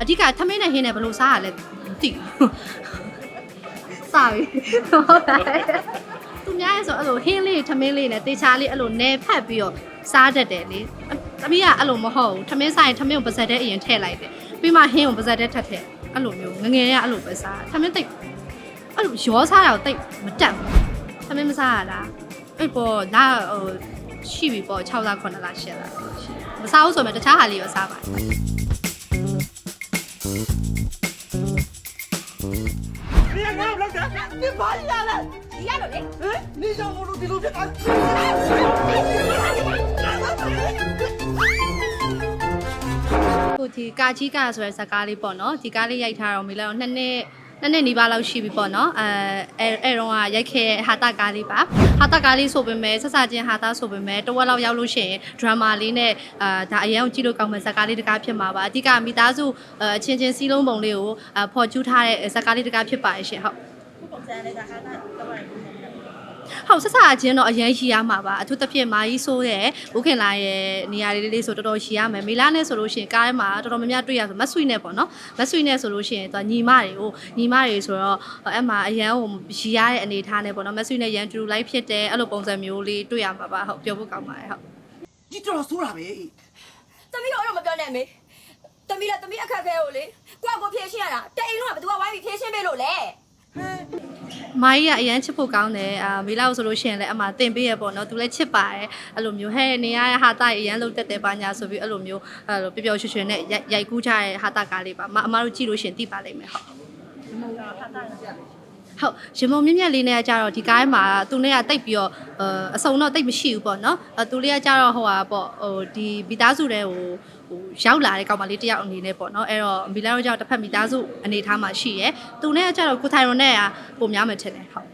အဓိကထမင်းနဲ့ဟင်းနဲ့ဘယ်လိုစားရလဲသိစားပြီဟုတ်တယ်သူများရဲ့ဆိုအဲ့လိုဟင်းလေးထမင်းလေးနဲ့တေချာလေးအဲ့လိုနယ်ဖက်ပြီးတော့စားတတ်တယ်လေသမီးကအဲ့လိုမဟုတ်ဘူးထမင်းစားရင်ထမင်းကိုပါဇက်တဲ့အရင်ထည့်လိုက်တယ်ပြီးမှဟင်းကိုပါဇက်တဲ့ထပ်ထည့်အဲ့လိုမျိုးငငယ်ရအဲ့လိုပဲစားထမင်းတိတ်အဲ့လိုရောစားတာကိုတိတ်မတက်ဘူးထမင်းမစားရတာအဲ့ပေါ်လာဟိုရှိပြီပေါ့6လ9လ10လမစားဘူးဆိုမှတခြားဟာလေးရောစားပါတယ် 你也看不了的，你怕你咋了？ ဒီရတော့လေ 哎，你想我录的录片干？ ဟိုဒီကာကြီးကာဆိုတဲ့ဇာတ်ကားလေးပေါ့နော်ဒီကားလေးရိုက်ထားတော့မိလောက်နှစ်နှစ် နှစ်နှစ်နီးပါးလောက်ရှိပြီပေါ့နော်အဲအဲအဲတော့ကရိုက်ခဲ့တဲ့ဟာတာကားလေးပါဟာတာကားလေးဆိုပေမဲ့ဆက်စချင်းဟာတာဆိုပေမဲ့တဝက်လောက်ရောက်လို့ရှိရင်ဒရမာလေးနဲ့အာဒါအရင်ကကြည့်လို့ကောင်းမဲ့ဇာတ်ကားလေးတစ်ကားဖြစ်မှာပါအဓိကမိသားစုအချင်းချင်းစီးလုံးပုံလေးကိုအဖော်ကျူးထားတဲ့ဇာတ်ကားလေးတစ်ကားဖြစ်ပါရဲ့ရှင်ဟုတ်ပုံစံလေးကဟာတာတော့ပါတယ် ဟုတ်ဆက်ဆာချင်းတော့အရန်ရှိရမှာပါအထူးသဖြင့်မာကြီးဆိုးတဲ့ဘုခင်လာရဲ့နေရာလေးလေးဆိုတော်တော်ရှိရမယ်မေလာနဲ့ဆိုလို့ရှိရင်ကားထဲမှာတော်တော်များများတွေ့ရဆိုမဆွေနဲ့ပေါ့နော်မဆွေနဲ့ဆိုလို့ရှိရင်သူညီမတွေကိုညီမတွေဆိုတော့အဲ့မှာအရန်ကိုရှိရတဲ့အနေထားနဲ့ပေါ့နော်မဆွေနဲ့ရန်တူလိုက်ဖြစ်တယ်အဲ့လိုပုံစံမျိုးလေးတွေ့ရမှာပါဟုတ်ပြောဖို့ကောင်းပါတယ်ဟုတ်ဒီတော်တော်ဆိုးတာပဲအေးသမီးတော့အဲ့လိုမပြောနဲ့မေသမီးလားသမီးအခက်ခဲကိုလေကိုယ့်အကိုဖြေရှင်းရတာတအိမ်လုံးကဘသူကဝိုင်းပြီးဖြေရှင်းပေးလို့လဲ မာကြီးကအရန်ချစ်ဖို့ကောင်းတယ်အာမေလာကိုဆိုလို့ရှိရင်လည်းအမှတင်ပေးရပေါ့နော်သူလည်းချစ်ပါတယ်အဲ့လိုမျိုးဟဲ့နေရတဲ့ဟာတာအရန်လုံးတက်တယ်ပါညာဆိုပြီးအဲ့လိုမျိုးအဲ့လိုပျော်ပျော်ရွှင်ရွှင်နဲ့ရိုက်ရိုက်ကူးကြတဲ့ဟာတာကားလေးပါအမအမတို့ကြည့်လို့ရှိရင်သိပါလိမ့်မယ်ဟုတ်ဟုတ် ရမုံမြင့်မြတ်လေးနဲ့ကကြတော့ဒီကားမှာသူနဲ့ကတိတ်ပြီးတော့အအစုံတော့တိတ်မရှိဘူးပေါ့နော်အဲသူလေးကကြတော့ဟိုဟာပေါ့ဟိုဒီမိသားစုတဲ့ဟိုဟိုရောက်လာတဲ့ကောင်မလေးတယောက်အနေနဲ့ပေါ့နော်အဲ့တော့မီလာတို့ကြောင့်တစ်ဖက်မိသားစုအနေထားမှာရှိရယ်သူနဲ့ကကြတော့ကိုထိုင်ရွန်နဲ့ကပုံများမယ်ထင်တယ်ဟုတ်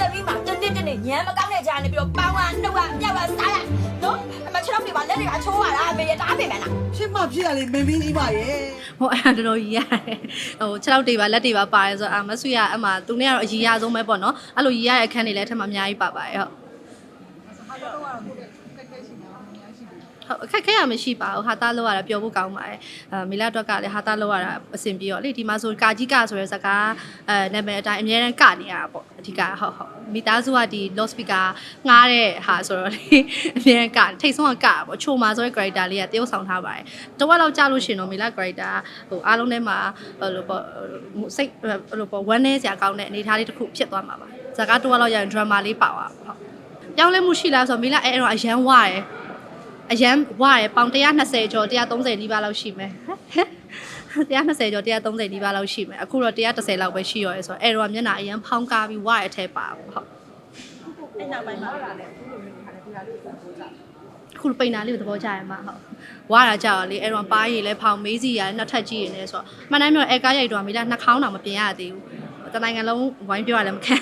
သမီးမှာတနေ့တနေ့ညံမကောင်းတဲ့ကြားနေပြီးတော့ပေါင်းကနှုတ်ကပြက်ကစားရနော်အမချ တော့ပြပါလက်တွေကချိုးရတာမေရတားပေမယ်လားဖြစ်မှဖြစ်ရလေမင်းမင်းကြီးပါရဲ့ဟိုအဲ့ဒါတော်တော်ကြီးရတယ်ဟို6လောက်တွေပါလက်တွေပါပါတယ်ဆိုတော့အမဆွေကအမသူနဲ့ကတော့အကြီးရဆုံးပဲပေါ့နော်အဲ့လိုကြီးရတဲ့အခန်းတွေလည်းထပ်မအများကြီးပါပါတယ်ဟုတ် ဟုတ်အခက်ခဲရမရှိပါဘူးဟာတာလောက်ရတာပြောဖို့ကောင်းပါတယ်အဲမီလာတော့ကလည်းဟာတာလောက်ရတာအဆင်ပြေတော့လေဒီမှာဆိုကာကြီးကဆိုတဲ့ဇာတ်ကားအဲနာမည်အတိုင်းအများတန်းကနေရတာပေါ့အဓိကဟုတ်ဟုတ်မိသားစုကဒီ lost speaker ငားတဲ့ဟာဆိုတော့လေအများတန်းကထိတ်ဆုံးကကတာပေါ့ချိုမာဆိုတဲ့ character လေးကတရုပ်ဆောင်ထားပါတယ်တော့လောက်ကြာလို့ရှင်တော့မီလာ character ဟိုအားလုံးထဲမှာဟိုလိုပေါ့စိတ်ဟိုလိုပေါ့ဝမ်းနည်းစရာကောင်းတဲ့အနေအထားလေးတစ်ခုဖြစ်သွားမှာပါဇာတ်ကားတော့လောက်ရရင် drama လေးပါသွားဟုတ်ပြောင်းလဲမှုရှိလားဆိုတော့မီလာအဲ့တော့အရန်ဝရတယ် အရန်ဝရဲပေါင်120ကျော်130နီးပါးလောက်ရှိမယ်120ကျော်130နီးပါးလောက်ရှိမယ်အခုတော့130လောက်ပဲရှိရောရဲဆိုတော့အဲ့တော့မျက်နှာအရန်ဖောင်းကားပြီးဝရဲအထဲပါဟုတ်အဲ့နောက်ပိုင်းမှာခုပိန်နာလေးကိုသဘောကျရမှာဟုတ်ဝါတာကြောက်လေအဲ့တော့ပါးရည်လဲဖောင်မေးစီရတယ်နှစ်ထပ်ကြည့်ရတယ်ဆိုတော့မှန်တိုင်းမျိုးအဲကားရိုက်တော့မိလားနှာခေါင်းတောင်မပြင်ရသေးဘူးတနိုင်ငံလုံးဝိုင်းပြောရလည်းမခံ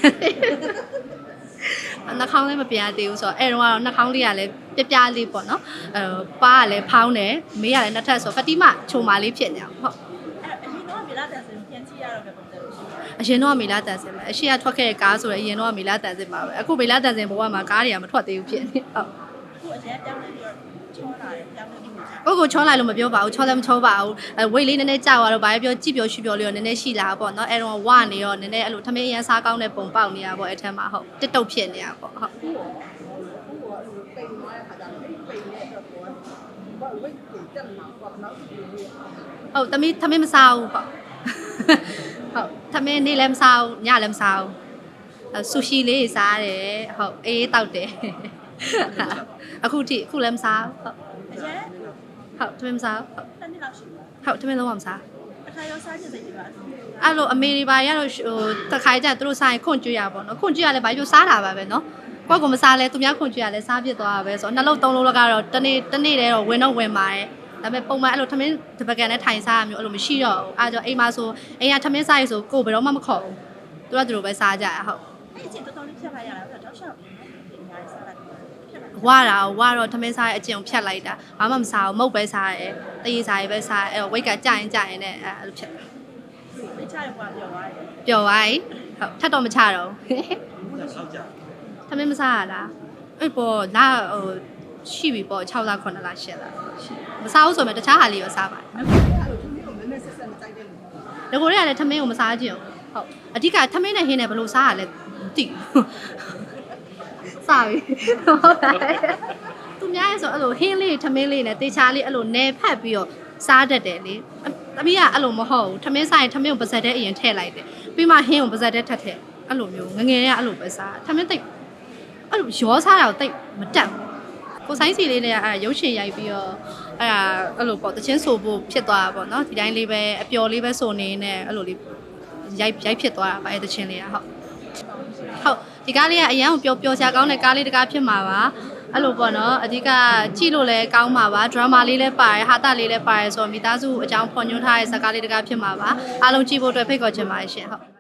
နှာခေါင်းလည်းမပြင်ရသေးဘူးဆိုတော့အဲ့တော့ကတော့နှာခေါင်းလေးကလည်းပြပြလေးပေါ့နော်အဲပါးကလည်းဖောင်းတယ်မေးကလည်းနှစ်ထပ်ဆိုဖတိမချုံမာလေးဖြစ်နေအောင်ဟုတ်အဲ့အရင်တော့မြေလာတဲ့ဆိုရင်ပြန်ကြည့်ရတော့ပဲပုံစံလို့ရှိတယ်အရင်တော့မေလာတန်စင်ပဲအရှိကထွက်ခဲ့တဲ့ကားဆိုတော့အရင်တော့မေလာတန်စင်ပါပဲအခုမေလာတန်စင်ဘဝမှာကားတွေကမထွက်သေးဘူးဖြစ်နေဟုတ်အခုအရင်တောင်းနေပြီးတော့ ချောလာတယ်တောင်းနေပြီးကိုကိုချောလိုက်လို့မပြောပါဘူးချောလည်းမချောပါဘူးအဲဝိတ်လေးနည်းနည်းကြာသွားတော့ဘာပဲပြောကြည့်ပြောရှိပြောလေးတော့နည်းနည်းရှိလာပေါ့နော်အဲ့တော့ဝနေရောနည်းနည်းအဲ့လိုထမင်းအရန်စားကောင်းတဲ့ပုံပေါက်နေရပေါ့အဲ့ထက်မှာဟုတ်တစ်တုတ်ဖြစ်နေရပေါ့ဟုတ်ဟုတ်သမီးသမီးမစားဘူးပေါ့ဟုတ်သမီးနေ့လည်းမစားဘူးညလည်းမစားဘူးအဲဆူရှီလေးစားတယ်ဟုတ်အေးတောက်တယ် အခုထိအခုလည်းမစားဘူးဟုတ်အရင်ဟုတ်သမီးမစားဘူးဟုတ်တနေ့လောက်ရှိတယ်ဟုတ်သမီးလုံးဝမစားအခါရောစားခြင်းစိတ်တွေပါအဲ့လိုအမေတွေပါရတော့ဟိုတခါကြသူတို့စားရင်ခွန့်ကျွေးရပါတော့ခွန့်ကျွေးရလဲဘာလို့စားတာပါပဲနော်ကိုယ့်ကိုမစားလဲသူများခွန့်ကျွေးရလဲစားပြစ်သွားတာပဲဆိုတော့နှလုံးသုံးလုံးလောက်ကတော့တနေ့တနေ့တည်းတော့ဝင်တော့ဝင်ပါတယ်ဒါပေမဲ့ပုံမှန်အဲ့လိုထမင်းတပကံနဲ့ထိုင်စားရမျိုးအဲ့လိုမရှိတော့ဘူးအားကြောင့်အိမ်မှာဆိုအိမ်ကထမင်းစားရဆိုကိုယ်ဘယ်တော့မှမခေါ်ဘူးသူတို့ကသူတို့ပဲစားကြရဟုတ်အဲ့အချိန်တော်တော်လေးဖြတ်လိုက်ရတာဆိုတော့တောက်လျှောက်ပြီးနော် ဝါတာဝါတော့ထမင်းစားရအကျင့်ကိုဖြတ်လိုက်တာဘာမှမစားဘူးမုတ်ပဲစားရဲတရေစားရပဲစားအဲ့တော့ဝိတ်ကကြရင်ကြရင်နဲ့အဲ့လိုဖြတ်မချရကွာပြောသွားတယ်ပျော်သွားပြီဟုတ်ထပ်တော့မချတော့ဘူးထမင်းမစားရလားအဲ့ပေါ်လာဟိုရှိပြီပေါ့6လ9လ10လမစားဘူးဆိုမှတခြားဟာလေးရောစားပါတယ်အဲ့လိုသူမျိုးမင်းဆက်ဆက်မကြိုက်တဲ့လူငကိုတွေကလည်းထမင်းကိုမစားကြည့်အောင်ဟုတ်အဓိကထမင်းနဲ့ဟင်းနဲ့ဘယ်လိုစားရလဲတိ စားပြီဟုတ်တယ်သူများရဲ့ဆိုအဲ့လိုဟင်းလေးထမင်းလေးနဲ့တေချာလေးအဲ့လိုနယ်ဖက်ပြီးတော့စားတတ်တယ်လေသမီးကအဲ့လိုမဟုတ်ဘူးထမင်းစားရင်ထမင်းကိုပါဇက်တဲ့အရင်ထည့်လိုက်တယ်ပြီးမှဟင်းကိုပါဇက်တဲ့ထပ်ထည့်အဲ့လိုမျိုးငငယ်တွေကအဲ့လိုပဲစားထမင်းတိတ်အဲ့လိုရောစားတာကိုတိတ်မတက်ဘူးကိုဆိုင်စီလေးနဲ့အဲ့ရုပ်ရှင်ရိုက်ပြီးတော့အဲ့ဒါအဲ့လိုပေါ့တချင်းဆိုဖို့ဖြစ်သွားတာပေါ့နော်ဒီတိုင်းလေးပဲအပျော်လေးပဲဆိုနေနဲ့အဲ့လိုလေးရိုက်ရိုက်ဖြစ်သွားတာပါအဲ့တချင်းလေးကဟုတ်ဟုတ် ဒီကားလေးကအရန်ကိုပျော်ပျော်စရာကောင်းတဲ့ကားလေးတစ်ကားဖြစ်မှာပါအဲ့လိုပေါ့နော်အဓိကကြည့်လို့လည်းကောင်းပါပါဒရမာလေးလည်းပါတယ်ဟာတာလေးလည်းပါတယ်ဆိုတော့မိသားစုအကြောင်းဖော်ညွှန်းထားတဲ့ဇာတ်ကားလေးတစ်ကားဖြစ်မှာပါအားလုံးကြည့်ဖို့အတွက်ဖိတ်ခေါ်ချင်ပါတယ်ရှင်ဟုတ်